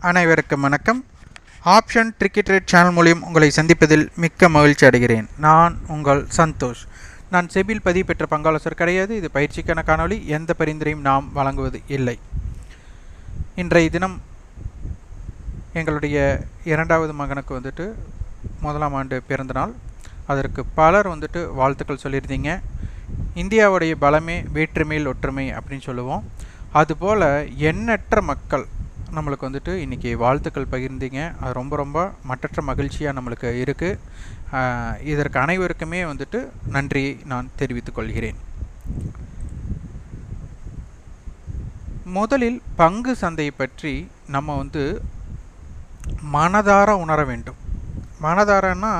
அனைவருக்கும் வணக்கம். Option cricket rate channel மூலியம் உங்களை சந்திப்பதில் மிக்க மகிழ்ச்சி அடைகிறேன். நான் உங்கள் சந்தோஷ். நான் செபில் பதிவு பெற்ற பங்காளசர் கிடையாது. இது பயிற்சிக்கான காணொளி. எந்த பரிந்துரையும் நாம் வழங்குவது இல்லை. இன்றைய தினம் எங்களுடைய இரண்டாவது மகனுக்கு வந்துட்டு முதலாம் ஆண்டு பிறந்தநாள் அதற்கு பலர் வந்துட்டு வாழ்த்துக்கள் சொல்லியிருந்தீங்க. இந்தியாவுடைய பலமே வேற்றுமையில் ஒற்றுமை அப்படின்னு சொல்லுவோம். அதுபோல் எண்ணற்ற மக்கள் நம்மளுக்கு வந்துட்டு இன்றைக்கி வாழ்த்துக்கள் பகிர்ந்தீங்க. அது ரொம்ப ரொம்ப மற்றற்ற மகிழ்ச்சியாக நம்மளுக்கு இருக்குது இதற்கு அனைவருக்குமே வந்துட்டு நன்றி நான் தெரிவித்துக் கொள்கிறேன். முதலில் பங்கு சந்தையை பற்றி நம்ம வந்து மனதார உணர வேண்டும். மனதாரன்னா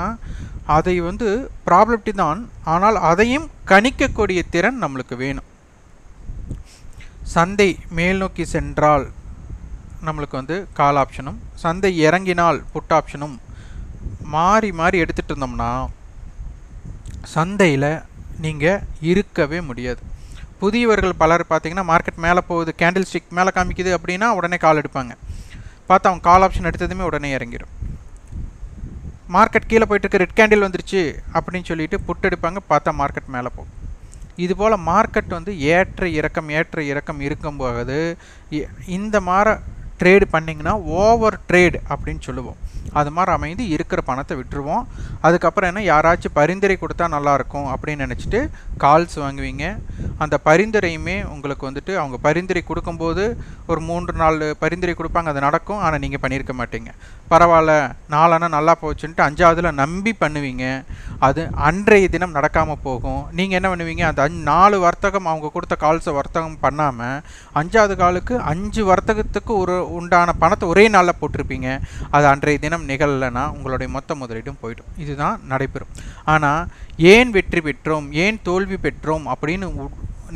அதை வந்து ப்ராப்ளம்டி தான் ஆனால் அதையும் கணிக்கக்கூடிய திறன் நம்மளுக்கு வேணும். சந்தை மேல் நோக்கி சென்றால் நம்மளுக்கு வந்து கால் ஆப்ஷனும் சந்தை இறங்கினால் புட் ஆப்ஷனும் மாறி மாறி எடுத்துகிட்டு இருந்தோம்னா சந்தையில் நீங்கள் இருக்கவே முடியாது. புதியவர்கள் பலர் பார்த்தீங்கன்னா மார்க்கெட் மேலே போகுது கேண்டில் ஸ்டிக் மேலே காமிக்குது அப்படின்னா உடனே கால் எடுப்பாங்க. பார்த்தா அவங்க கால் ஆப்ஷன் எடுத்ததுமே உடனே இறங்கிடும் மார்க்கெட் கீழே போயிட்டு இருக்க ரெட் கேண்டில் வந்துருச்சு அப்படின்னு சொல்லிட்டு புட் எடுப்பாங்க பார்த்தா மார்க்கெட் மேலே போகும் இது போல் மார்க்கெட் வந்து ஏற்ற இறக்கம் ஏற்ற இறக்கம் இருக்கும்போது இந்த மாற ட்ரேடு பண்ணிங்கன்னா ஓவர் ட்ரேடு அப்படின்னு சொல்லுவோம். அது மாதிரி அமைந்து இருக்கிற பணத்தை விட்டுருவோம். அதுக்கப்புறம் என்ன? யாராச்சும் பரிந்துரை கொடுத்தா நல்லாயிருக்கும் அப்படின்னு நினச்சிட்டு கால்ஸ் வாங்குவீங்க. அந்த பரிந்துரையுமே உங்களுக்கு வந்துட்டு அவங்க பரிந்துரை கொடுக்கும்போது ஒரு மூன்று நாலு பரிந்துரை கொடுப்பாங்க. அது நடக்கும். ஆனால் நீங்கள் பண்ணியிருக்க மாட்டீங்க. பரவாயில்ல. நாலனா நல்லா போச்சுன்ட்டு அஞ்சாவதுல நம்பி பண்ணுவீங்க. அது அன்றைய தினம் நடக்காமல் போகும். நீங்கள் என்ன பண்ணுவீங்க? அந்த அஞ்சு நாலு வர்த்தகம் அவங்க கொடுத்த கால்ஸை வர்த்தகம் பண்ணாமல் அஞ்சாவது காலுக்கு அஞ்சு வர்த்தகத்துக்கு ஒரு உண்டான பணத்தை ஒரே நாளில் போட்டிருப்பீங்க. அது அன்றைய தினம் நிகழலைன்னா உங்களுடைய மொத்த முதலீடும் போயிடும். இதுதான் நடைபெறும். ஆனால் ஏன் வெற்றி பெற்றோம்? ஏன் தோல்வி பெற்றோம்? அப்படின்னு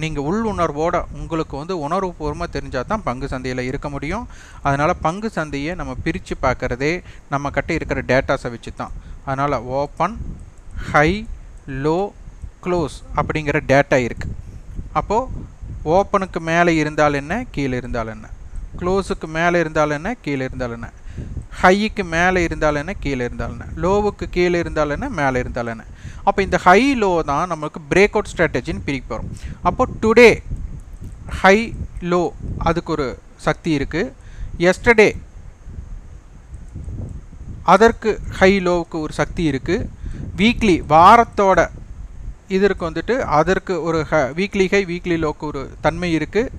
நீங்கள் உள் உணர்வோட உங்களுக்கு வந்து உணர்வுபூர்வமாக தெரிஞ்சால் தான் பங்கு சந்தையில் இருக்க முடியும். அதனால் பங்கு சந்தையை நம்ம பிரித்து பார்க்குறதே நம்ம கிட்ட இருக்கிற டேட்டாஸை வச்சு தான். அதனால் ஓப்பன் ஹை லோ க்ளோஸ் அப்படிங்கிற டேட்டா இருக்குது அப்போது ஓப்பனுக்கு மேலே இருந்தால் என்ன? கீழே இருந்தால் என்ன? க்ளோஸுக்கு மேலே இருந்தால் என்ன? கீழே இருந்தால் என்ன? ஹைக்கு மேலே இருந்தால் என்ன? கீழே இருந்தால் என்ன? லோவுக்கு கீழே இருந்தால் என்ன? மேலே இருந்தால் என்ன? அப்போ இந்த ஹை லோ தான் நம்மளுக்கு பிரேக் அவுட் ஸ்ட்ராட்டஜின்னு பிரிக்க போகிறோம் அப்போ டுடே ஹை லோ அதுக்கு ஒரு சக்தி இருக்குது எஸ்டர்டே அதற்கு ஹை லோவுக்கு ஒரு சக்தி இருக்குது வீக்லி வாரத்தோட இதற்கு வந்துட்டு அதற்கு ஒரு ஹ வீக்லி ஹை வீக்லி லோக்கு ஒரு தன்மை இருக்குது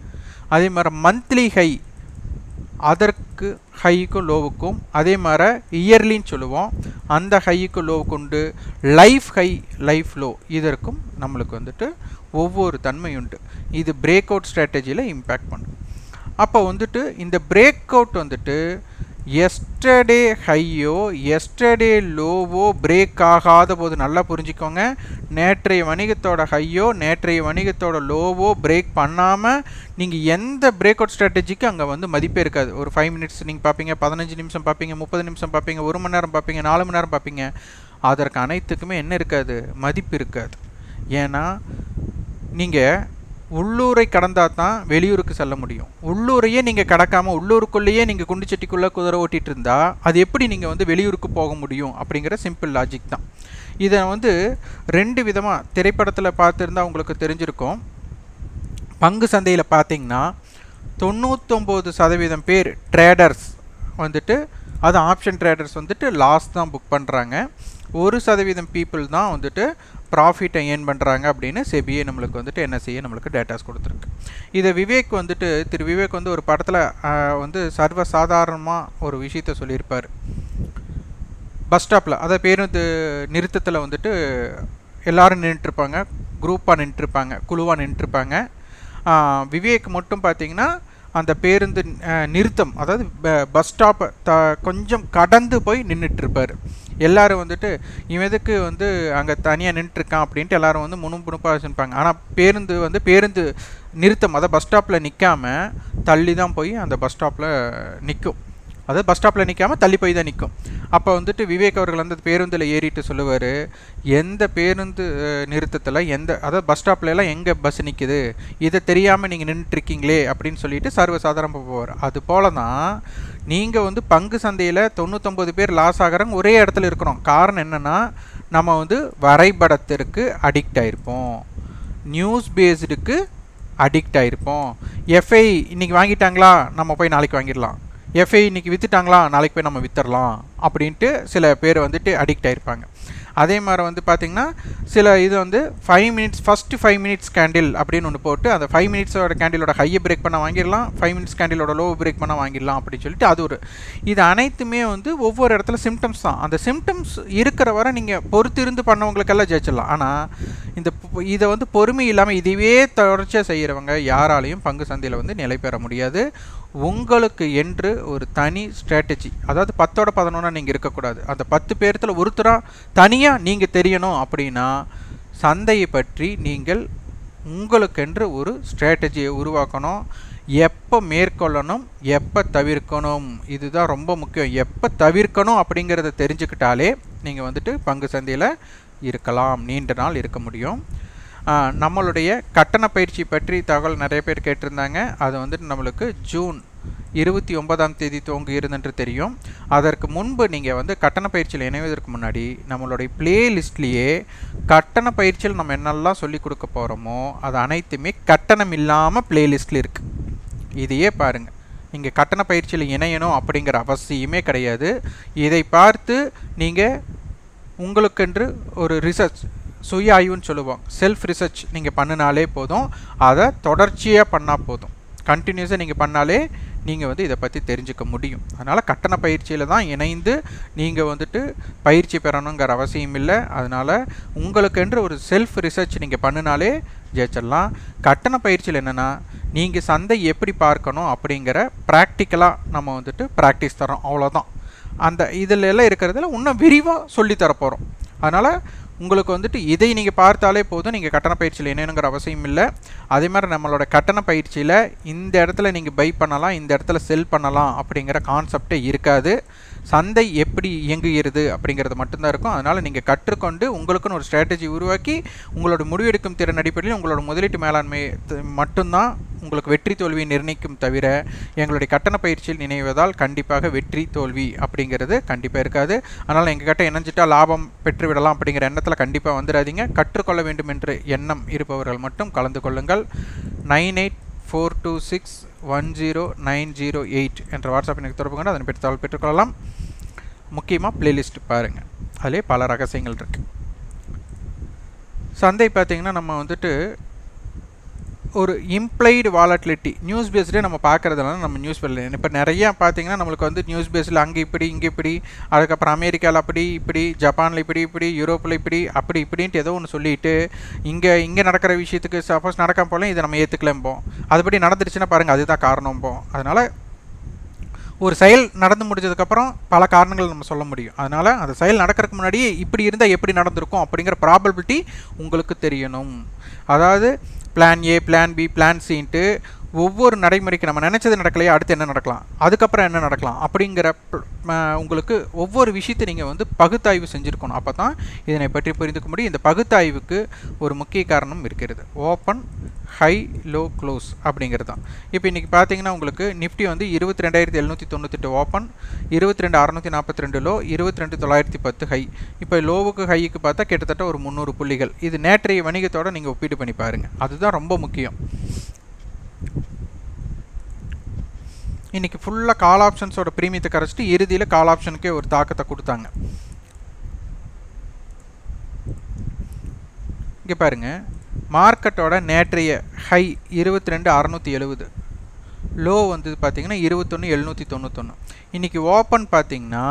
அதே மாதிரி மந்த்லி ஹை அதற்கு ஹைக்கும் லோவுக்கும் அதே மாதிரி இயர்லின்னு சொல்லுவோம். அந்த ஹைக்கும் லோவுக்கு உண்டு லைஃப் ஹை லைஃப் லோ இதற்கும் நம்மளுக்கு வந்துட்டு ஒவ்வொரு தன்மை உண்டு. இது பிரேக் அவுட் ஸ்ட்ராட்டஜியில் இம்பேக்ட் பண்ணும். அப்போ வந்துட்டு இந்த பிரேக் அவுட் வந்துட்டு எஸ்டர்டே ஹையோ எஸ்டர்டே லோவோ பிரேக் ஆகாத போது நல்லா புரிஞ்சுக்கோங்க. நேற்றைய வணிகத்தோட ஹையோ நேற்றைய வணிகத்தோட லோவோ பிரேக் பண்ணாமல் நீங்கள் எந்த பிரேக் அவுட் ஸ்ட்ராட்டஜிக்கு அங்கே வந்து மதிப்பே இருக்காது. ஒரு ஃபைவ் மினிட்ஸ் நீங்கள் பார்ப்பீங்க பதினஞ்சு நிமிஷம் பார்ப்பீங்க முப்பது நிமிஷம் பார்ப்பீங்க ஒரு மணி நேரம் பார்ப்பீங்க நாலு மணி நேரம் பார்ப்பீங்க அதற்கு அனைத்துக்குமே என்ன இருக்காது? மதிப்பு இருக்காது. ஏன்னா நீங்கள் உள்ளூரை கடந்தால் தான் வெளியூருக்கு செல்ல முடியும். உள்ளூரையே நீங்கள் கடக்காமல் உள்ளூருக்குள்ளேயே நீங்கள் குண்டுச்சட்டிக்குள்ளே குதிரை ஓட்டிகிட்டு இருந்தால் அது எப்படி நீங்கள் வந்து வெளியூருக்கு போக முடியும் அப்படிங்கிற சிம்பிள் லாஜிக் தான். இதை வந்து ரெண்டு விதமாக திரைப்படத்தில் பார்த்துருந்தா உங்களுக்கு தெரிஞ்சிருக்கும். பங்கு சந்தையில் பார்த்தீங்கன்னா தொண்ணூத்தொம்பது சதவீதம் பேர் ட்ரேடர்ஸ் வந்துட்டு அது ஆப்ஷன் ட்ரேடர்ஸ் வந்துட்டு லாஸ் தான் புக் பண்ணுறாங்க ஒரு சதவீதம் பீப்புள் தான் வந்துட்டு ப்ராஃபிட்டை ஏர்ன் பண்ணுறாங்க அப்படின்னு செபியே நம்மளுக்கு வந்துட்டு என்ன செய்ய நம்மளுக்கு டேட்டாஸ் கொடுத்துருக்கு. இதை விவேக் வந்துட்டு திரு விவேக் வந்து ஒரு படத்தில் வந்து சர்வ சாதாரணமாக ஒரு விஷயத்த சொல்லியிருப்பார். பஸ் ஸ்டாப்பில் அதை பேருந்து நிறுத்தத்தில் வந்துட்டு எல்லோரும் நின்றுருப்பாங்க குரூப்பாக நின்றுருப்பாங்க குழுவாக நின்றுருப்பாங்க விவேக் மட்டும் பார்த்தீங்கன்னா அந்த பேருந்து நிறுத்தம் அதாவது பஸ் ஸ்டாப்பை த கொஞ்சம் கடந்து போய் நின்றுட்டுருப்பார் எல்லோரும் வந்துட்டு இவன் எதுக்கு வந்து அங்கே தனியாக நின்றுருக்கான் அப்படின்ட்டு எல்லோரும் வந்து முணுமுணுப்பாக வச்சுருப்பாங்க ஆனால் பேருந்து வந்து பேருந்து நிறுத்தம் அதாவது பஸ் ஸ்டாப்பில் நிற்காம தள்ளி தான் போய் அந்த பஸ் ஸ்டாப்பில் நிற்கும் அதாவது பஸ் ஸ்டாப்பில் நிற்காம தள்ளி போய் தான் நிற்கும் அப்போ வந்துட்டு விவேக் அவர்கள் வந்து பேருந்தில் ஏறிட்டு சொல்லுவார் எந்த பேருந்து நிறுத்தத்தில் எந்த அதாவது பஸ் ஸ்டாப்லலாம் எங்கே பஸ் நிற்குது இதை தெரியாமல் நீங்கள் நின்றுட்டுருக்கீங்களே அப்படின்னு சொல்லிட்டு சர்வசாதாரணமாக போவார். அது போல தான் நீங்கள் வந்து பங்கு சந்தையில் தொண்ணூத்தொம்பது பேர் லாஸ் ஆகிறவங்க ஒரே இடத்துல இருக்கிறோம் காரணம் என்னென்னா நம்ம வந்து வரைபடத்திற்கு அடிக்ட் ஆகிருப்போம் நியூஸ் பேஸ்டுக்கு அடிக்ட் ஆகிருப்போம் எஃப்ஐ இன்றைக்கி வாங்கிட்டாங்களா? நம்ம போய் நாளைக்கு வாங்கிடலாம். எஃப்ஐ இன்றைக்கி விற்றுட்டாங்களா நாளைக்கு போய் நம்ம விற்றுடலாம் அப்படின்ட்டு சில பேர் வந்துட்டு அடிக்ட் ஆகிருப்பாங்க அதே மாதிரி வந்து பார்த்திங்கன்னா சில இது வந்து five minutes first five minutes candle அப்படின்னு ஒன்று போட்டு அந்த ஃபைவ் மினிட்ஸோட கேண்டிலோட ஹையை பிரேக் பண்ண வாங்கிடலாம். ஃபைவ் மினிட்ஸ் கேண்டிலோட லோ பிரேக் பண்ண வாங்கிடலாம் அப்படின்னு சொல்லிட்டு அது ஒரு இது அனைத்துமே வந்து ஒவ்வொரு இடத்துல சிம்டம்ஸ் தான். அந்த சிம்டம்ஸ் இருக்கிற வரை நீங்கள் பொறுத்திருந்து பண்ணவங்களுக்கெல்லாம் ஜெயிச்சிடலாம். ஆனால் இந்த இதை வந்து பொறுமை இல்லாமல் இதுவே தொடர்ச்சியாக செய்கிறவங்க யாராலையும் பங்கு சந்தையில் வந்து நிலை பெற முடியாது. உங்களுக்கு என்று ஒரு தனி ஸ்ட்ராட்டஜி அதாவது பத்தோட பதினொன்னா நீங்கள் இருக்கக்கூடாது. அந்த பத்து பேர்த்தில் ஒருத்தராக தனியாக நீங்கள் தெரியணும் அப்படின்னா சந்தையை பற்றி நீங்கள் உங்களுக்கென்று ஒரு ஸ்ட்ராட்டஜியை உருவாக்கணும். எப்போ மேற்கொள்ளணும் எப்போ தவிர்க்கணும் இதுதான் ரொம்ப முக்கியம். எப்போ தவிர்க்கணும் அப்படிங்கிறத தெரிஞ்சுக்கிட்டாலே நீங்கள் வந்துட்டு பங்கு சந்தையில் இருக்கலாம். நீண்ட நாள் இருக்க முடியும். நம்மளுடைய கட்டண பயிற்சி பற்றி தகவல் நிறைய பேர் கேட்டிருந்தாங்க. அது வந்துட்டு நம்மளுக்கு ஜூன் இருபத்தி ஒன்பதாம் தேதி துவங்கி இருந்துன்று தெரியும். அதற்கு முன்பு நீங்கள் வந்து கட்டண பயிற்சியில் இணைவதற்கு முன்னாடி நம்மளுடைய பிளேலிஸ்ட்லேயே கட்டண பயிற்சியில் நம்ம என்னெல்லாம் சொல்லிக் கொடுக்க போகிறோமோ அது அனைத்துமே கட்டணம் இல்லாமல் பிளேலிஸ்டில் இருக்குது இதையே பாருங்கள் நீங்கள் கட்டண பயிற்சியில் இணையணும் அப்படிங்கிற அவசியமே கிடையாது. இதை பார்த்து நீங்கள் உங்களுக்கென்று ஒரு ரிசர்ச் சுய ஆய்வுன்னு சொல்லுவோம். செல்ஃப் ரிசர்ச் நீங்கள் பண்ணினாலே போதும். அதை தொடர்ச்சியாக பண்ணால் போதும். கண்டினியூஸாக நீங்கள் பண்ணாலே நீங்கள் வந்து இதை பற்றி தெரிஞ்சுக்க முடியும். அதனால் கட்டண பயிற்சியில் தான் இணைந்து நீங்கள் வந்துட்டு பயிற்சி பெறணுங்கிற அவசியம் இல்லை. அதனால் உங்களுக்கென்று ஒரு செல்ஃப் ரிசர்ச் நீங்கள் பண்ணினாலே ஜெயிச்சிடலாம். கட்டண பயிற்சியில் என்னென்னா நீங்கள் சந்தை எப்படி பார்க்கணும் அப்படிங்கிற ப்ராக்டிக்கலாக நம்ம வந்துட்டு ப்ராக்டிஸ் தரோம் அவ்வளோதான் அந்த இதில் எல்லாம் இருக்கிறதுல இன்னும் விரிவாக சொல்லித்தரப்போகிறோம் அதனால் உங்களுக்கு வந்துட்டு இதை நீங்கள் பார்த்தாலே போதும். நீங்கள் கட்டண பயிற்சியில் என்னென்னுங்கிற அவசியம் இல்லை. அதே மாதிரி நம்மளோட கட்டண பயிற்சியில் இந்த இடத்துல நீங்கள் பை பண்ணலாம் இந்த இடத்துல செல் பண்ணலாம் அப்படிங்கிற கான்செப்டே இருக்காது. சந்தை எப்படி இயங்குகிறது அப்படிங்கிறது மட்டும்தான் இருக்கும். அதனால் நீங்கள் கற்றுக்கொண்டு உங்களுக்குன்னு ஒரு ஸ்ட்ராட்டஜி உருவாக்கி உங்களோட முடிவெடுக்கும் திறன் அடிப்படையில் உங்களோட முதலீட்டு மேலாண்மை மட்டும்தான் உங்களுக்கு வெற்றி தோல்வியை நிர்ணயிக்கும் தவிர எங்களுடைய கட்டண பயிற்சியில் நினைவதால் கண்டிப்பாக வெற்றி தோல்வி அப்படிங்கிறது கண்டிப்பாக இருக்காது. அதனால் எங்கள் கிட்ட இணைஞ்சிட்டால் லாபம் பெற்றுவிடலாம் அப்படிங்கிற எண்ணத்தில் கண்டிப்பாக வந்துடாதீங்க. கற்றுக்கொள்ள வேண்டும் என்று எண்ணம் இருப்பவர்கள் மட்டும் கலந்து கொள்ளுங்கள். Nine eight four two six one zero nine zero eight என்ற வாட்ஸ்அப் எனக்கு தொடர்பு கொண்டு அதன் பெற்று தகவல் பெற்றுக்கொள்ளலாம். முக்கியமாக ப்ளேலிஸ்ட் பாருங்கள் அதிலே பல ரகசியங்கள் இருக்குது சந்தை பார்த்திங்கன்னா நம்ம வந்துட்டு ஒரு இம்ப்ளைடு வாலட்டிலிட்டி நியூஸ் பேஸ்டே நம்ம பார்க்குறதுனால நம்ம நியூஸ் பேஸில் இப்போ நிறையா பார்த்தீங்கன்னா நம்மளுக்கு வந்து நியூஸ் பேஸில் அங்கே இப்படி இங்கே இப்படி அதுக்கப்புறம் அமெரிக்காவில் அப்படி இப்படி ஜப்பானில் இப்படி இப்படி யூரோப்பில் இப்படி அப்படி இப்படின்ட்டு ஏதோ ஒன்று சொல்லிட்டு இங்கே இங்கே நடக்கிற விஷயத்துக்கு சப்போஸ் நடக்காம போல இதை நம்ம ஏற்றுக்கலம்போம் அதுபடி நடந்துருச்சுன்னா பாருங்கள் அதுதான் காரணம்போம். அதனால் ஒரு செயல் நடந்து முடிஞ்சதுக்கப்புறம் பல காரணங்கள் நம்ம சொல்ல முடியும். அதனால் அந்த செயல் நடக்கிறதுக்கு முன்னாடியே இப்படி இருந்தால் எப்படி நடந்திருக்கும் அப்படிங்கிற ப்ராபபிலிட்டி உங்களுக்கு தெரியணும். அதாவது plan A plan B plan சின்ட்டு ஒவ்வொரு நடைமுறைக்கு நம்ம நினச்சது நடக்கலையே அடுத்து என்ன நடக்கலாம் அதுக்கப்புறம் என்ன நடக்கலாம் அப்படிங்கிற உங்களுக்கு ஒவ்வொரு விஷயத்தை நீங்கள் வந்து பகுத்தாய்வு செஞ்சுருக்கணும். அப்போ தான் இதனை பற்றி புரிந்துக்க முடியும். இந்த பகுத்தாய்வுக்கு ஒரு முக்கிய காரணம் இருக்கிறது. ஓப்பன் ஹை லோ க்ளோஸ் அப்படிங்கிறது தான். இப்போ இன்றைக்கி பார்த்தீங்கன்னா உங்களுக்கு நிஃப்டி வந்து இருபத்தி ரெண்டாயிரத்தி எழுநூற்றி தொண்ணூத்தெட்டு ஓப்பன் இருபத்தி ரெண்டு அறநூற்றி நாற்பத்தி ரெண்டு லோ இருபத்தி ரெண்டு தொள்ளாயிரத்தி பத்து ஹை இப்போ லோவுக்கு ஹைக்கு பார்த்தா கிட்டத்தட்ட ஒரு முந்நூறு புள்ளிகள். இது நேற்றைய வணிகத்தோடு நீங்கள் ஒப்பீடு பண்ணி பாருங்கள் அதுதான் ரொம்ப முக்கியம். இன்றைக்கி ஃபுல்லாக கால் ஆப்ஷன்ஸோட ப்ரீமியத்தை கரைச்சிட்டு இறுதியில் கால் ஆப்ஷனுக்கே ஒரு தாக்கத்தை கொடுத்தாங்க. இங்கே பாருங்கள் மார்க்கெட்டோட நேற்றைய ஹை இருபத்தி ரெண்டு அறநூற்றி எழுபது லோ வந்து பார்த்திங்கன்னா இருபத்தொன்று எழுநூற்றி தொண்ணூத்தொன்று இன்றைக்கி ஓப்பன் பார்த்திங்கன்னா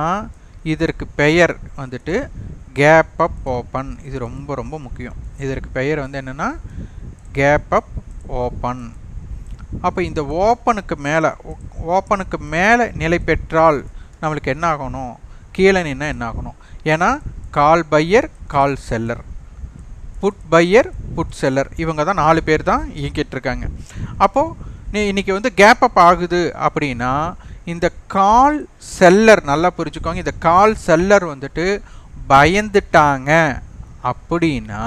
இதற்கு பெயர் வந்துட்டு கேப் அப் ஓப்பன் இது ரொம்ப ரொம்ப முக்கியம். இதற்கு பெயர் வந்து என்னென்னா கேப் அப் ஓப்பன் அப்போ இந்த ஓப்பனுக்கு மேலே ஓப்பனுக்கு மேலே நிலை பெற்றால் நம்மளுக்கு என்ன ஆகணும்? கீழே நின்னா என்ன ஆகணும்? ஏன்னா call buyer call seller. Put buyer put seller. இவங்க தான் நாலு பேர் தான் இயங்கிட்டு இருக்காங்க. அப்போது நீ இன்றைக்கி வந்து கேப் அப் ஆகுது அப்படின்னா இந்த கால் செல்லர் நல்லா புரிஞ்சுக்கோங்க. இந்த கால் செல்லர் வந்துட்டு பயந்துட்டாங்க அப்படின்னா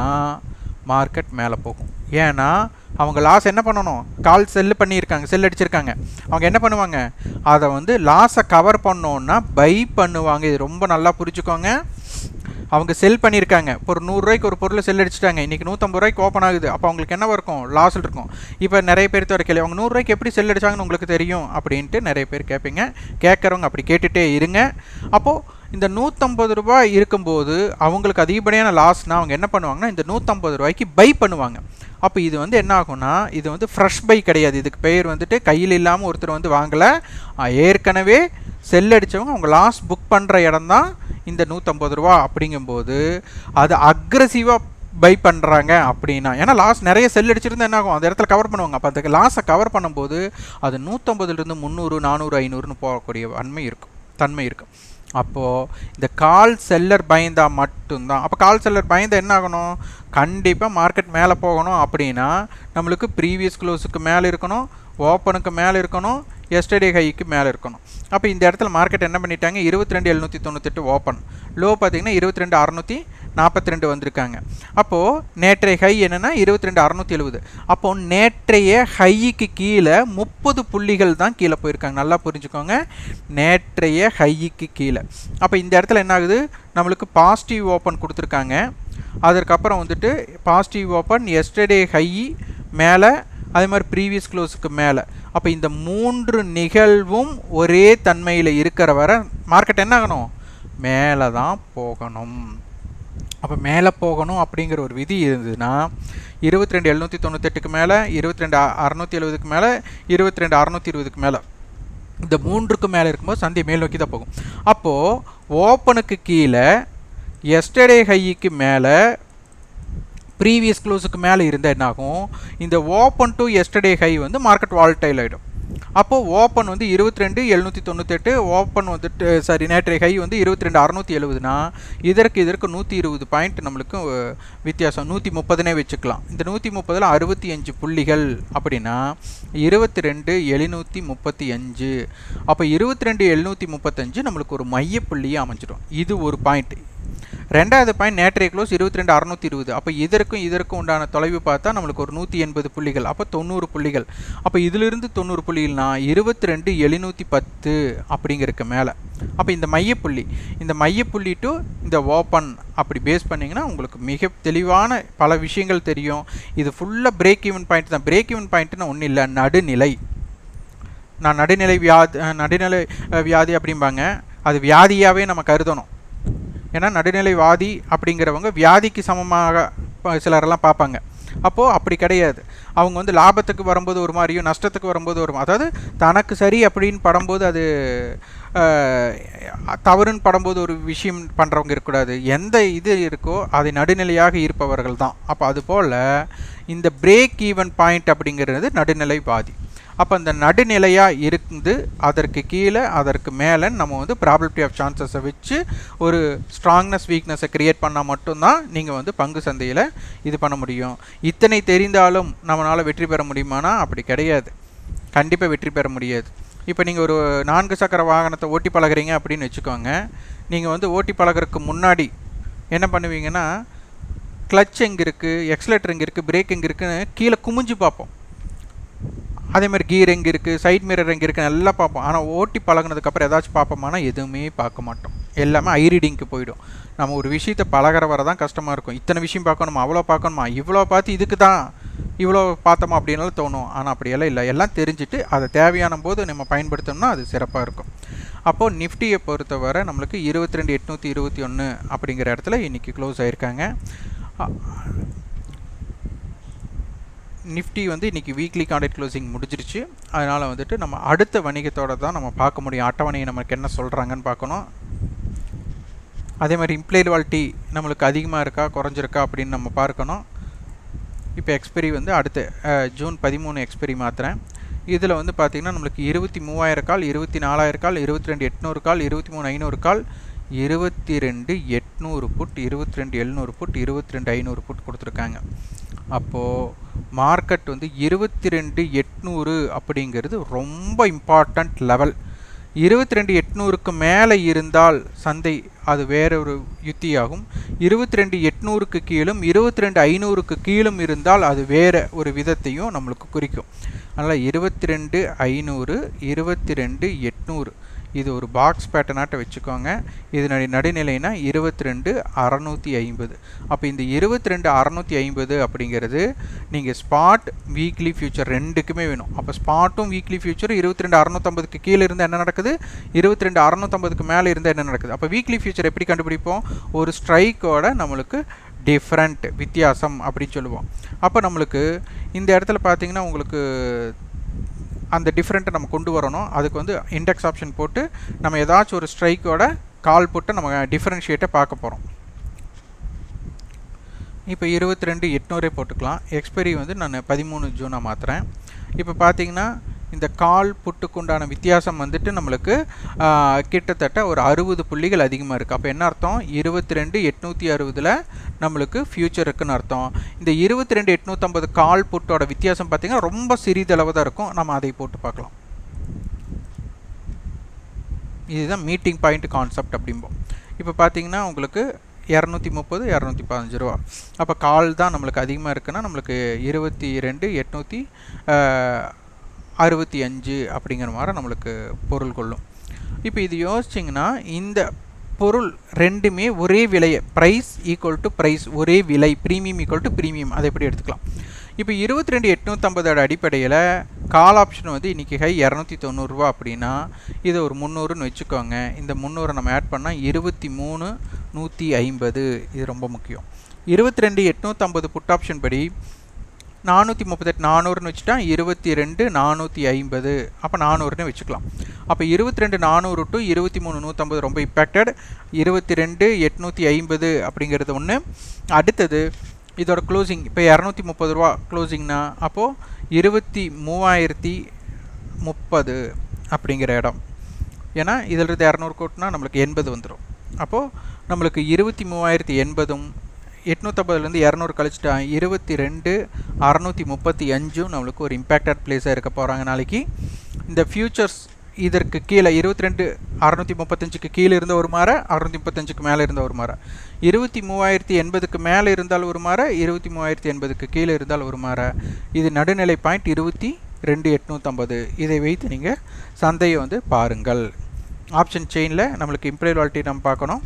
மார்க்கெட் மேலே போகும். ஏன்னா அவங்க லாஸ் என்ன பண்ணணும்? கால் செல்லு பண்ணியிருக்காங்க செல் அடிச்சிருக்காங்க. அவங்க என்ன பண்ணுவாங்க? அதை வந்து லாஸை கவர் பண்ணோன்னா பை பண்ணுவாங்க. இது ரொம்ப நல்லா புரிஞ்சுக்கோங்க. அவங்க செல் பண்ணியிருக்காங்க. இப்போ ஒரு நூறுரூவாய்க்கு ஒரு பொருளை செல் அடிச்சிட்டாங்க. இன்றைக்கி நூற்றம்பது ரூபாய்க்கு ஓப்பன் ஆகுது. அப்போ அவங்களுக்கு என்ன இருக்கும் லாஸில் இருக்கும். இப்போ நிறைய பேர் தவிர கேள்வி அவங்க நூறுரூவாய்க்கு எப்படி செல் அடிச்சாங்கன்னு உங்களுக்கு தெரியும்? அப்படின்ட்டு நிறைய பேர் கேட்பீங்க. கேட்குறவங்க அப்படி கேட்டுகிட்டே இருங்க. அப்போது இந்த நூற்றம்பது ரூபாய் இருக்கும்போது அவங்களுக்கு அதிகப்படியான லாஸ்னால் அவங்க என்ன பண்ணுவாங்கன்னா இந்த நூற்றம்பது ரூபாய்க்கு பை பண்ணுவாங்க. அப்போ இது வந்து என்ன ஆகும்னா இது வந்து ஃப்ரெஷ் பை கிடையாது. இதுக்கு பெயர் வந்துட்டு கையில் இல்லாமல் ஒருத்தர் வந்து வாங்கலை. ஏற்கனவே செல் அடித்தவங்க அவங்க லாஸ் புக் பண்ணுற இடம் தான் இந்த நூற்றம்பது ரூபா அப்படிங்கும்போது அது அக்ரஸிவாக பை பண்ணுறாங்க அப்படின்னா ஏன்னா லாஸ் நிறைய செல் அடிச்சிருந்தா என்ன ஆகும்? அந்த இடத்துல கவர் பண்ணுவாங்க. அப்போ அந்த லாஸை கவர் பண்ணும்போது அது நூற்றம்பதுலேருந்து முந்நூறு நானூறு ஐநூறுன்னு போகக்கூடிய வன்மை இருக்கும் தன்மை இருக்கும் அப்போது இந்த கால் செல்லர் பயந்தால் மட்டும்தான். அப்போ கால் செல்லர் பயந்தால் என்ன ஆகணும்? கண்டிப்பாக மார்க்கெட் மேலே போகணும் அப்படின்னா நம்மளுக்கு ப்ரீவியஸ் க்ளோஸுக்கு மேலே இருக்கணும் ஓப்பனுக்கு மேலே இருக்கணும் எஸ்டர்டே ஹைக்கு மேலே இருக்கணும். அப்போ இந்த இடத்துல மார்க்கெட் என்ன பண்ணிட்டாங்க? இருபத்தி ரெண்டு எழுநூற்றி தொண்ணூத்தெட்டு ஓப்பன் லோ பார்த்தீங்கன்னா இருபத்தி ரெண்டு அறநூற்றி நாற்பத்தி ரெண்டு வந்திருக்காங்க. அப்போது நேற்றைய ஹை என்னென்னா இருபத்தி ரெண்டு அறநூற்றி எழுபது. அப்போது நேற்றைய ஹைக்கு கீழே முப்பது புள்ளிகள் தான் கீழே போயிருக்காங்க. நல்லா புரிஞ்சுக்கோங்க. நேற்றைய ஹைக்கு கீழே. அப்போ இந்த இடத்துல என்ன ஆகுது? நம்மளுக்கு பாசிட்டிவ் ஓப்பன் கொடுத்துருக்காங்க. அதற்கப்புறம் வந்துட்டு பாசிட்டிவ் ஓப்பன் எஸ்டர்டே ஹை மேலே அதே மாதிரி ப்ரீவியஸ் க்ளோஸுக்கு மேலே. அப்போ இந்த மூன்று நிகழ்வும் ஒரே தன்மையில் இருக்கிற வர மார்க்கெட் என்ன ஆகணும்? மேலே தான் போகணும். அப்போ மேலே போகணும் அப்படிங்கிற ஒரு விதி இருந்ததுன்னா இருபத்தி ரெண்டு எழுநூற்றி தொண்ணூத்தெட்டுக்கு மேலே இருபத்தி ரெண்டு அறநூற்றி எழுபதுக்கு மேலே இருபத்தி ரெண்டு அறநூற்றி இருபதுக்கு மேலே. இந்த மூன்றுக்கு மேலே இருக்கும்போது சந்தை மேல் நோக்கி தான் போகும். அப்போது ஓப்பனுக்கு கீழே எஸ்டர்டே ஹைக்கு மேலே ப்ரீவியஸ் க்ளோஸுக்கு மேலே இருந்தால் என்னாகும்? இந்த ஓப்பன் டு எஸ்டர்டே ஹை வந்து மார்க்கெட் வால்டைல் ஆகிடும் அப்போது ஓப்பன் வந்து இருபத்தி ரெண்டு எழுநூற்றி தொண்ணூத்தெட்டு ஓப்பன் வந்துட்டு சாரி நேற்றைய ஹை வந்து இருபத்தி ரெண்டு அறநூற்றி எழுபதுனா இதற்கு இதற்கு நூற்றி இருபது பாயிண்ட் நம்மளுக்கு வித்தியாசம் நூற்றி முப்பதுனே வச்சுக்கலாம். இந்த நூற்றி முப்பதில் அறுபத்தி அஞ்சு புள்ளிகள் அப்படின்னா இருபத்தி ரெண்டு எழுநூற்றி முப்பத்தி அஞ்சு அப்போ இருபத்தி ரெண்டு எழுநூற்றி முப்பத்தஞ்சு நம்மளுக்கு ஒரு மையப்புள்ளியே அமைஞ்சிடும். இது ஒரு பாயிண்ட் ரெண்டாவது பாயிண்ட் நேற்றைய க்ளோஸ் இருபத்தி ரெண்டு அறநூற்றி இருபது. அப்போ இதற்கும் இதற்கும் உண்டான தொலைவு பார்த்தா நம்மளுக்கு ஒரு நூற்றி எண்பது புள்ளிகள் அப்போ தொண்ணூறு புள்ளிகள். அப்போ இதிலிருந்து தொண்ணூறு புள்ளிகள்னா இருபத்தி ரெண்டு எழுநூற்றி பத்து அப்படிங்கிறக்கு மேலே. அப்போ இந்த மையப்புள்ளி இந்த மையப்புள்ளி டு இந்த ஓப்பன் அப்படி பேஸ் பண்ணிங்கன்னா உங்களுக்கு மிக தெளிவான பல விஷயங்கள் தெரியும். இது ஃபுல்லாக பிரேக் ஈவன் பாயிண்ட் தான். பிரேக் ஈவன் பாயிண்ட்னு ஒன்றும் இல்லை நடுநிலை. நான் நடுநிலை வியாதி நடுநிலை வியாதி அப்படிம்பாங்க. அது வியாதியாகவே நம்ம கருதணும். ஏன்னா நடுநிலைவாதி அப்படிங்கிறவங்க வியாதிக்கு சமமாக சிலரெல்லாம் பார்ப்பாங்க. அப்போது அப்படி கிடையாது. அவங்க வந்து லாபத்துக்கு வரும்போது ஒரு மாதிரியும் நஷ்டத்துக்கு வரும்போது ஒரு அதாவது தனக்கு சரி அப்படின்னு படும்போது அது தவறுன்னு படும்போது ஒரு விஷயம் பண்ணுறவங்க இருக்கக்கூடாது. எந்த இது இருக்கோ அதை நடுநிலையாக இருப்பவர்கள் தான். அப்போ அதுபோல் இந்த பிரேக் ஈவன் பாயிண்ட் அப்படிங்கிறது நடுநிலைவாதி. அப்போ அந்த நடுநிலையாக இருந்து அதற்கு கீழே அதற்கு மேலே நம்ம வந்து ப்ராபிலிட்டி ஆஃப் சான்சஸை வச்சு ஒரு ஸ்ட்ராங்னஸ் வீக்னஸை க்ரியேட் பண்ணால் மட்டும்தான் நீங்கள் வந்து பங்கு சந்தையில் இது பண்ண முடியும். இத்தனை தெரிந்தாலும் நம்மளால் வெற்றி பெற முடியுமானா? அப்படி கிடையாது. கண்டிப்பாக வெற்றி பெற முடியாது. இப்போ நீங்கள் ஒரு நான்கு சக்கர வாகனத்தை ஓட்டி பழகிறீங்க அப்படின்னு வச்சுக்கோங்க. நீங்கள் வந்து ஓட்டி பழகிறதுக்கு முன்னாடி என்ன பண்ணுவீங்கன்னா கிளச் எங்கே இருக்குது எக்ஸலேட்டர் எங்கே இருக்குது பிரேக் எங்கே இருக்குன்னு கீழே குமிஞ்சு பார்ப்போம். அதே மாதிரி கீர் எங்கே இருக்குது சைட் மிரர் எங்கே இருக்குது நல்லா பார்ப்போம். ஆனால் ஓட்டி பழகினதுக்கப்புறம் ஏதாச்சும் பார்ப்போமானா எதுவுமே பார்க்க மாட்டோம். எல்லாமே ஐ ரீடிங்க்கு போயிடும். நம்ம ஒரு விஷயத்தை பழகிற வர தான் கஷ்டமாக இருக்கும். இத்தனை விஷயம் பார்க்கணுமா? அவ்வளோ பார்க்கணுமா? இவ்வளோ பார்த்து இதுக்கு தான் இவ்வளோ பார்த்தோமா? அப்படின்னாலும் தோணும். ஆனால் அப்படியெல்லாம் இல்லை. எல்லாம் தெரிஞ்சுட்டு அதை தேவையான போது நம்ம பயன்படுத்தணும்னா அது சிறப்பாக இருக்கும். அப்போது நிஃப்டியை பொறுத்தவரை நம்மளுக்கு இருபத்தி ரெண்டு எட்நூற்றி இருபத்தி ஒன்று அப்படிங்கிற இடத்துல இன்றைக்கி க்ளோஸ் ஆகிருக்காங்க நிஃப்டி வந்து இன்றைக்கி வீக்லி கான்டெக்ட் க்ளோசிங் முடிஞ்சிருச்சு. அதனால் வந்துட்டு நம்ம அடுத்த வணிகத்தோடு தான் நம்ம பார்க்க முடியும். அட்டவணையை நமக்கு என்ன சொல்கிறாங்கன்னு பார்க்கணும். அதே மாதிரி இம்ப்ளைடு வால்ட்டி நம்மளுக்கு அதிகமாக இருக்கா குறைஞ்சிருக்கா அப்படின்னு நம்ம பார்க்கணும். இப்போ எக்ஸ்பெரி வந்து அடுத்த ஜூன் பதிமூணு எக்ஸ்பெரி மாத்திரேன் இதில் வந்து பார்த்திங்கன்னா நம்மளுக்கு இருபத்தி மூவாயிரம் கால் இருபத்தி நாலாயிரம் கால் இருபத்தி ரெண்டு எட்நூறு கால் இருபத்தி மூணு ஐநூறு கால் இருபத்தி ரெண்டு எட்நூறு புட் இருபத்தி ரெண்டு எழுநூறு புட் இருபத்தி ரெண்டு ஐநூறு புட் கொடுத்துருக்காங்க. அப்போது மார்க்கெட் வந்து இருபத்தி ரெண்டு எட்நூறு அப்படிங்கிறது ரொம்ப இம்பார்ட்டண்ட் லெவல் இருபத்தி ரெண்டு எட்நூறுக்கு மேலே இருந்தால் சந்தை அது வேற ஒரு யுத்தியாகும். இருபத்தி ரெண்டு எட்நூறுக்கு கீழும் இருபத்தி ரெண்டு ஐநூறுக்கு கீழும் இருந்தால் அது வேற ஒரு விதத்தையும் நம்மளுக்கு குறிக்கும். அதனால் இருபத்தி ரெண்டு ஐநூறு இருபத்தி ரெண்டு எட்நூறு இது ஒரு பாக்ஸ் பேட்டர்னாட்ட வச்சுக்கோங்க. இதனுடைய நடுநிலைனா இருபத்தி ரெண்டு அறநூற்றி ஐம்பது. அப்போ இந்த இருபத்தி ரெண்டு அறநூற்றி ஐம்பது அப்படிங்கிறது நீங்கள் ஸ்பாட் வீக்லி ஃபியூச்சர் ரெண்டுக்குமே வேணும். அப்போ ஸ்பாட்டும் வீக்லி ஃபியூச்சரும் இருபத்தி ரெண்டு அறநூற்றம்பதுக்கு கீழே இருந்தால் என்ன நடக்குது? இருபத்தி ரெண்டு அறநூற்றம்பதுக்கு மேலே இருந்தால் என்ன நடக்குது? அப்போ வீக்லி ஃபியூச்சர் எப்படி கண்டுபிடிப்போம்? ஒரு ஸ்ட்ரைக்கோட நம்மளுக்கு டிஃப்ரெண்ட் வித்தியாசம் அப்படின்னு சொல்லுவோம். அப்போ நம்மளுக்கு இந்த இடத்துல பார்த்தீங்கன்னா உங்களுக்கு அந்த டிஃப்ரெண்ட்டை நம்ம கொண்டு வரணும். அதுக்கு வந்து இண்டெக்ஸ் ஆப்ஷன் போட்டு நம்ம ஏதாச்சும் ஒரு ஸ்ட்ரைக்கோட கால் போட்டு நம்ம டிஃப்ரென்ஷியேட்டை பார்க்க போகிறோம் இப்போ இருபத்தி ரெண்டு எட்நூறே போட்டுக்கலாம். எக்ஸ்பைரி வந்து நான் பதிமூணு ஜூனாக மாற்றுறேன் இப்போ பார்த்தீங்கன்னா இந்த கால் புட்டுக்குண்டான வித்தியாசம் வந்துட்டு நம்மளுக்கு கிட்டத்தட்ட ஒரு அறுபது புள்ளிகள் அதிகமாக இருக்குது அப்போ என்ன அர்த்தம்? இருபத்தி ரெண்டு எட்நூற்றி அறுபதில் நம்மளுக்கு ஃப்யூச்சர் இருக்குன்னு அர்த்தம். இந்த இருபத்தி ரெண்டு எட்நூற்றம்பது கால் புட்டோட வித்தியாசம் பார்த்திங்கன்னா ரொம்ப சிறிதளவு தான் இருக்கும். நம்ம அதை போட்டு பார்க்கலாம். இதுதான் மீட்டிங் பாயிண்ட் கான்செப்ட் அப்படிம்போம். இப்போ பார்த்தீங்கன்னா உங்களுக்கு இரநூத்தி முப்பது இரநூத்தி பதினஞ்சு ரூபா. அப்போ கால் தான் நம்மளுக்கு அதிகமாக இருக்குன்னா நம்மளுக்கு இருபத்தி ரெண்டு எட்நூற்றி அறுபத்தி அஞ்சு அப்படிங்கிற மாதிரி நம்மளுக்கு பொருள் கொள்ளும். இப்போ இது யோசிச்சிங்கன்னா இந்த பொருள் ரெண்டுமே ஒரே விலையை ப்ரைஸ் ஈக்குவல் டு ப்ரைஸ் ஒரே விலை ப்ரீமியம் ஈக்குவல் டு ப்ரீமியம் அதை எப்படி எடுத்துக்கலாம்? இப்போ இருபத்தி ரெண்டு எட்நூற்றம்பதோட அடிப்படையில் கால் ஆப்ஷன் வந்து இன்றைக்கி ஹை இரநூத்தி தொண்ணூறுரூவா அப்படின்னா இதை ஒரு முந்நூறுன்னு வச்சுக்கோங்க. இந்த முந்நூறை நம்ம ஆட் பண்ணால் இருபத்தி மூணு நூற்றி ஐம்பது இது ரொம்ப முக்கியம். இருபத்தி ரெண்டு எட்நூற்றம்பது புட் ஆப்ஷன் படி நானூற்றி முப்பத்தெட்டு நானூறுன்னு வச்சுட்டா இருபத்தி ரெண்டு நானூற்றி ஐம்பது. அப்போ நானூறுன்னு வச்சுக்கலாம். அப்போ இருபத்தி ரெண்டு நானூறு டு இருபத்தி மூணு நூற்றம்பது ரொம்ப இம்பேக்டட் இருபத்தி ரெண்டு எட்நூற்றி ஐம்பது அப்படிங்கிறது ஒன்று அடுத்தது இதோட க்ளோசிங் இப்போ இரநூத்தி முப்பது ரூபா க்ளோசிங்னா அப்போது இருபத்தி மூவாயிரத்தி முப்பது அப்படிங்கிற இடம். ஏன்னா இதில் இருந்து இரநூறு கோட்னா நம்மளுக்கு எண்பது வந்துடும் அப்போது நம்மளுக்கு இருபத்தி மூவாயிரத்தி எண்பதும் எட்நூற்றம்பதுலேருந்து இரநூறு கழிச்சிட்டா இருபத்தி ரெண்டு அறநூற்றி முப்பத்தி அஞ்சும் நம்மளுக்கு ஒரு இம்பேக்டட் பிளேஸாக இருக்க போகிறாங்க நாளைக்கு. இந்த ஃபியூச்சர்ஸ் இதற்கு கீழே இருபத்தி ரெண்டு அறநூற்றி முப்பத்தஞ்சுக்கு கீழே இருந்த ஒரு மாற அறநூற்றி முப்பத்தஞ்சுக்கு மேலே இருந்த ஒரு மாற. இருபத்தி மூவாயிரத்தி எண்பதுக்கு மேலே இருந்தால் ஒரு மாற இருபத்தி மூவாயிரத்தி எண்பதுக்கு கீழே இருந்தால் ஒரு மாற. இது நடுநிலை பாயிண்ட் இருபத்தி ரெண்டு எட்நூற்றம்பது இதை வைத்து நீங்கள் சந்தையை வந்து பாருங்கள். ஆப்ஷன் செயினில் நம்மளுக்கு இம்ப்ளைட் வால்ட்டி நம்ம பார்க்கணும்.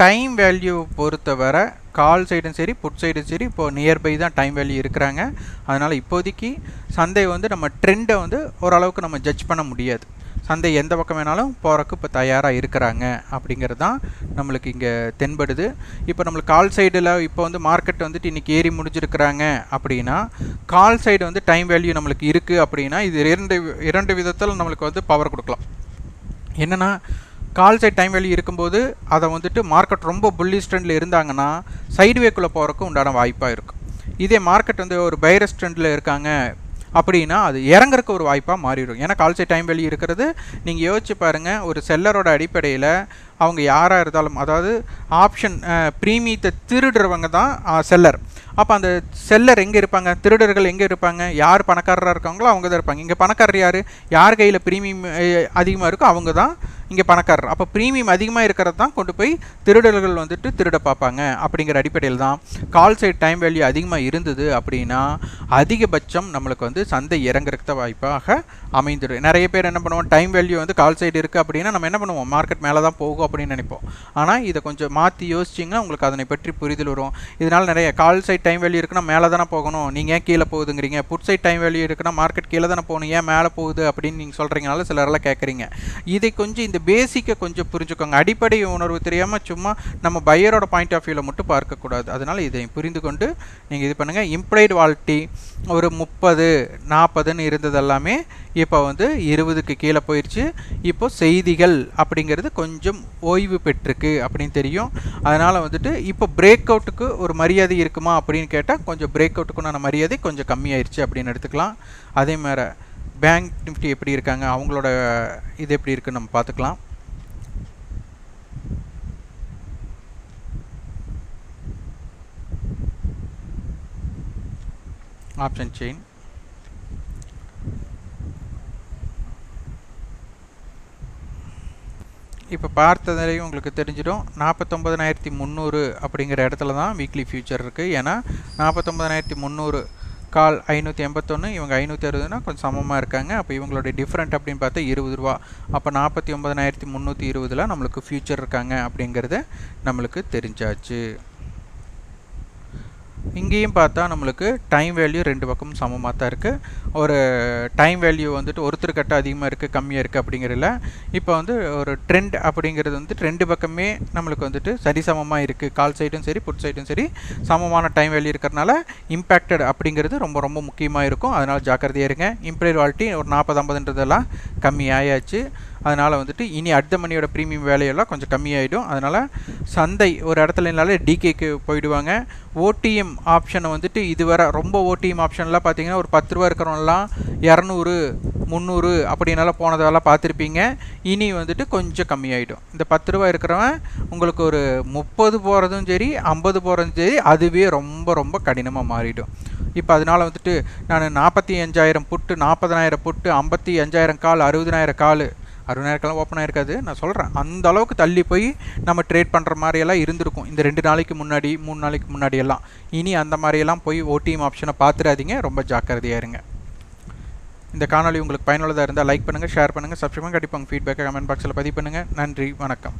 டைம் வேல்யூ பொறுத்தவரை கால் சைடும் சரி புட் சைடும் சரி இப்போது நியர்பை தான் டைம் வேல்யூ இருக்கிறாங்க. அதனால் இப்போதைக்கு சந்தை வந்து நம்ம ட்ரெண்டை வந்து ஓரளவுக்கு நம்ம ஜட்ஜ் பண்ண முடியாது. சந்தை எந்த பக்கம் வேணாலும் போகிறக்கு இப்போ தயாராக இருக்கிறாங்க அப்படிங்கிறது தான் நம்மளுக்கு இங்கே தென்படுது. இப்போ நம்மளுக்கு கால் சைடில் இப்போ வந்து மார்க்கெட் வந்துட்டு இன்றைக்கி ஏறி முடிஞ்சிருக்கிறாங்க அப்படின்னா கால் சைடு வந்து டைம் வேல்யூ நம்மளுக்கு இருக்குது அப்படின்னா இது இரண்டு இரண்டு விதத்தில் நம்மளுக்கு வந்து பவர் கொடுக்கலாம். என்னென்னா கால் சைட் டைம் வேல்யூ இருக்கும்போது அதை வந்துட்டு மார்க்கெட் ரொம்ப புள்ளி ஸ்ட்ரெண்டில் இருந்தாங்கன்னா சைடுவேக்குள்ளே போகிறக்கு உண்டான வாய்ப்பாக இருக்கும் இதே மார்க்கெட் வந்து ஒரு பைரஸ் ட்ரெண்டில் இருக்காங்க அப்படின்னா அது இறங்குறக்கு ஒரு வாய்ப்பாக மாறிடும். ஏன்னா கால் சைட் டைம் வேல்யூ இருக்கிறது நீங்கள் யோசிச்சு பாருங்கள் ஒரு செல்லரோட அடிப்படையில் அவங்க யாராக இருந்தாலும் அதாவது ஆப்ஷன் ப்ரீமியத்தை திருடுறவங்க தான் செல்லர் அப்போ அந்த செல்லர் எங்கே இருப்பாங்க? திருடர்கள் எங்கே இருப்பாங்க? யார் பணக்காரராக இருக்காங்களோ அவங்க தான் இருப்பாங்க. இங்கே பணக்காரர் யார்? யார் கையில் ப்ரீமியம் அதிகமாக இருக்கோ அவங்க தான் இங்கே பணக்காரர். அப்போ ப்ரீமியம் அதிகமாக இருக்கிறது தான் கொண்டு போய் திருடர்கள் வந்துட்டு திருட பார்ப்பாங்க அப்படிங்கிற அடிப்படையில் தான் கால் சைட் டைம் வேல்யூ அதிகமாக இருந்தது அப்படின்னா அதிகபட்சம் நம்மளுக்கு வந்து சந்தை இறங்குறத வாய்ப்பாக அமைந்துடும் நிறைய பேர் என்ன பண்ணுவோம்? டைம் வேல்யூ வந்து கால் சைடு இருக்குது அப்படின்னா நம்ம என்ன பண்ணுவோம்? மார்க்கெட் மேலே தான் போகும். அப்படின்னு நினைப்போம். ஆனால் இதை கொஞ்சம் மாற்றி யோசிச்சிங்கன்னா உங்களுக்கு அதனை பற்றி புரிதல் வரும். இதனால் நிறைய கால் சைட் டைம் வேல்யூ இருக்குன்னா மேலே தானே போகணும். நீங்கள் ஏன் கீழே போகுதுங்கிறீங்க. புட் சைட் டைம் வேல்யூ இருக்குன்னா மார்க்கெட் கீழே தானே போகணும். ஏன் மேலே போகுது அப்படின்னு நீங்கள் சொல்கிறீங்கனால சிலரெல்லாம் கேட்குறீங்க இதை கொஞ்சம் இந்த பேசிக்கை கொஞ்சம் புரிஞ்சுக்கோங்க. அடிப்படை உணர்வு தெரியாமல் சும்மா நம்ம பையரோட பாயிண்ட் ஆஃப் வியூவில் மட்டும் பார்க்கக்கூடாது. அதனால் இதை புரிந்து கொண்டு நீங்கள் இது பண்ணுங்கள் இம்ப்ளைடு வால்ட்டி ஒரு முப்பது நாற்பதுன்னு இருந்தது எல்லாமே இப்போ வந்து இருபதுக்கு கீழே போயிடுச்சு இப்போ செய்திகள் அப்படிங்கிறது கொஞ்சம் ஓய்வு பெற்றிருக்கு அப்படின்னு தெரியும். அதனால் வந்துட்டு இப்போ பிரேக் அவுட்டுக்கு ஒரு மரியாதை இருக்குமா அப்படின்னு கேட்டால் கொஞ்சம் பிரேக் அவுட்டுக்குண்டான மரியாதை கொஞ்சம் கம்மியாயிருச்சு அப்படின்னு எடுத்துக்கலாம். அதே மாதிரி பேங்க் நிஃப்டி எப்படி இருக்காங்க அவங்களோட இது எப்படி இருக்குன்னு நம்ம பார்த்துக்கலாம். ஆப்ஷன் செயின் இப்போ பார்த்ததுலேயும் உங்களுக்கு தெரிஞ்சிடும். நாற்பத்தொம்பதனாயிரத்தி முந்நூறு அப்படிங்கிற இடத்துல தான் வீக்லி ஃபியூச்சர் இருக்குது ஏன்னா நாற்பத்தொம்பதனாயிரத்தி முந்நூறு கால் ஐநூற்றி எண்பத்தொன்று இவங்க ஐநூற்றி அறுபதுனா கொஞ்சம் சமமாக இருக்காங்க. அப்போ இவங்களுடைய டிஃப்ரெண்ட் அப்படின்னு பார்த்தா இருபது ரூபா. அப்போ நாற்பத்தி ஒம்பதனாயிரத்தி முந்நூற்றி இருபதில் நம்மளுக்கு ஃபியூச்சர் இருக்காங்க அப்படிங்கிறத நம்மளுக்கு தெரிஞ்சாச்சு. இங்கேயும் பார்த்தா நம்மளுக்கு டைம் வேல்யூ ரெண்டு பக்கமும் சமமாக தான் இருக்குது ஒரு டைம் வேல்யூ வந்துட்டு ஒருத்தர் கட்ட அதிகமாக இருக்குது கம்மியாக இருக்குது அப்படிங்கிறதுல இப்போ வந்து ஒரு ட்ரெண்ட் அப்படிங்கிறது வந்து ரெண்டு பக்கமே நம்மளுக்கு வந்துட்டு சரிசமமாக இருக்குது கால் சைடும் சரி புட் சைடும் சரி சமமான டைம் வேல்யூ இருக்கிறனால இம்பேக்டட் அப்படிங்கிறது ரொம்ப ரொம்ப முக்கியமாக இருக்கும். அதனால் ஜாக்கிரதையாக இருங்க. இம்ப்ளைட் வாலிட்டி ஒரு நாற்பது ஐம்பதுன்றதெல்லாம் கம்மி ஆயாச்சு. அதனால் வந்துட்டு இனி அடுத்த மணியோட ப்ரீமியம் வேலையெல்லாம் கொஞ்சம் கம்மியாயிடும். அதனால் சந்தை ஒரு இடத்துலனாலே டிகேக்கு போயிடுவாங்க. ஓடிஎம் ஆப்ஷனை வந்துட்டு இதுவரை ரொம்ப ஓடிஎம் ஆப்ஷன்லாம் பார்த்தீங்கன்னா ஒரு பத்து ரூபா இருக்கிறவங்களாம் இரநூறு முந்நூறு அப்படின்னாலாம் போனதெல்லாம் பார்த்துருப்பீங்க. இனி வந்துட்டு கொஞ்சம் கம்மியாயிடும். இந்த பத்து ரூபா இருக்கிறவன் உங்களுக்கு ஒரு முப்பது போகிறதும் சரி ஐம்பது போகிறதும் சரி அதுவே ரொம்ப ரொம்ப கடினமாக மாறிடும். இப்போ அதனால் வந்துட்டு நான் நாற்பத்தி அஞ்சாயிரம் புட்டு நாற்பதனாயிரம் புட்டு ஐம்பத்தி அஞ்சாயிரம் கால் அறுபதனாயிரம் கால் அறுபதாயிரக்கெல்லாம் ஓப்பன் ஆயிருக்காது. நான் சொல்கிறேன் அந்த அளவுக்கு தள்ளி போய் நம்ம ட்ரேட் பண்ணுற மாதிரியெல்லாம் இருந்திருக்கும். இந்த ரெண்டு நாளைக்கு முன்னாடி மூணு நாளைக்கு முன்னாடி எல்லாம். இனி அந்த மாதிரியெல்லாம் போய் ஓடிஎம் ஆப்ஷனை பார்த்துடாதீங்க ரொம்ப ஜாக்கிரதையாக இருங்க. இந்த காணொலி உங்களுக்கு பயனுள்ளதாக இருந்தால் லைக் பண்ணுங்கள் ஷேர் பண்ணுங்கள் சப்ஸ்கிரைப் கண்டிப்பாக ஃபீட்பேக்கை கமெண்ட் பாக்ஸில் பதிவு பண்ணுங்கள் நன்றி வணக்கம்.